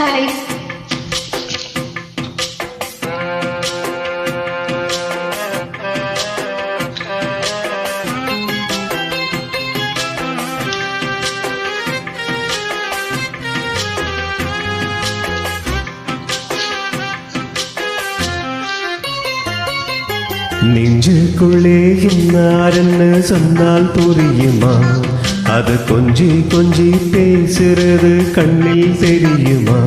Hi நெஞ்சுக்குள்ளே இன்னாருன்னு சொன்னால் புரியுமா அது கொஞ்சி கொஞ்சி பேசுறது கண்ணில் தெரியுமா?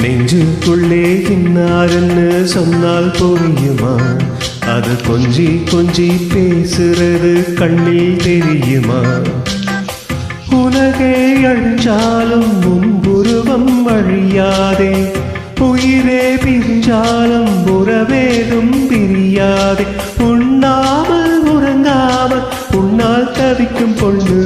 நெஞ்சுக்குள்ளே இன்னாருன்னு சொன்னால் புரியுமா? அது கொஞ்சி கொஞ்சி பேசுறது கண்ணில் தெரியுமா? உலகே அழிஞ்சாலும் முன்புருவம் அழியாதே. உயிரே பிரிஞ்சாலும் உறவேதும் பிரியாதே. உண்ணாமல் உறங்காமல் உன்னால் தவிக்கும் பொண்ணு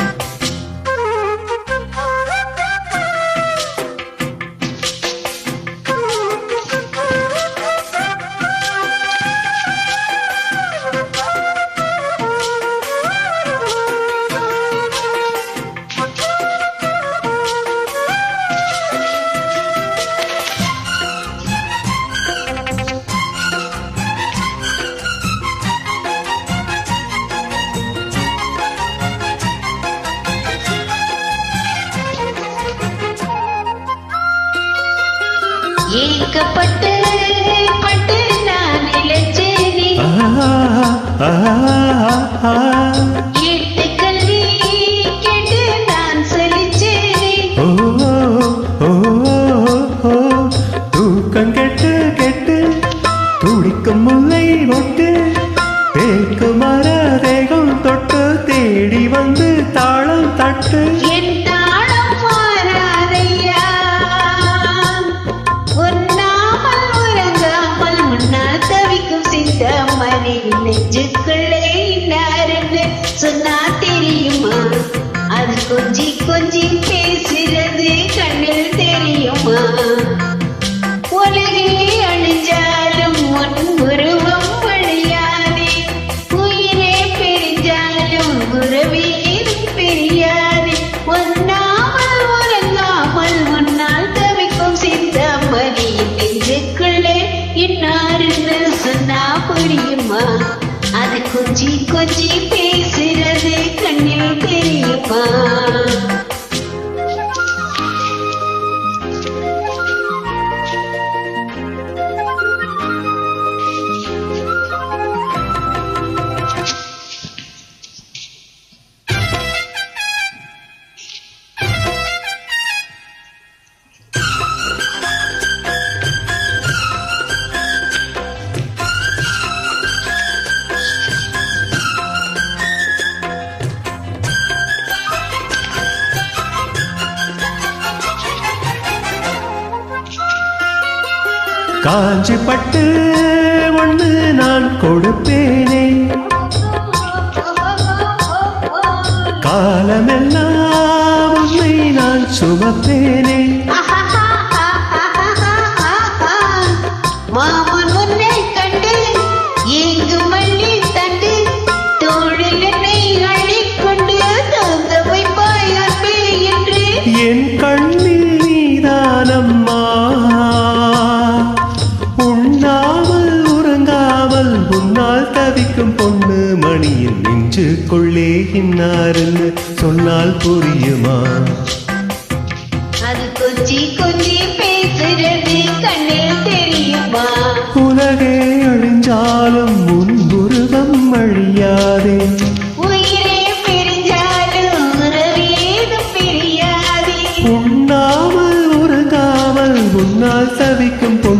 ஏக்கப்பட்டு பட்டு நான் இளைச்சேனே நெஞ்சுக்குள்ளே இன்னாருன்னு சொன்னா தெரியுமா? அது கொஞ்சி கொஞ்சி பேசுறது கண்ணில் தெரியுமா? உலகே அழிஞ்சாலும் உன் உருவம் அழியாதே உயிரே பிரிஞ்சாலும் உறவேதும் பிரியாதே. ஒன்னாமல் உறங்காமல் முன்னால் தவிக்கும் சிந்தாமணி நெஞ்சுக்குள்ளே இன்னாருன்னு சொன்னா புரியுமா? அது கொஞ்சி கொஞ்சி பேசுறது கண்ணில் தெரியுமா? காஞ்சி பட்டு ஒன்று நான் கொடுப்பேன். உன்னால் தவிக்கும் பொண்ணு மணியின் நெஞ்சுக்குள்ளே இன்னாருன்னு சொன்னால் புரியுமா? அது கொஞ்சி கொஞ்சி பேசுறது கண்ணில் தெரியுமா? உலகே அழிஞ்சாலும் அழியாதே. பிரிஞ்சாலும் உறவேதும் பிரியாதே. உண்ணாமல் உறங்காமல் உன்னால் தவிக்கும் பொண்ணு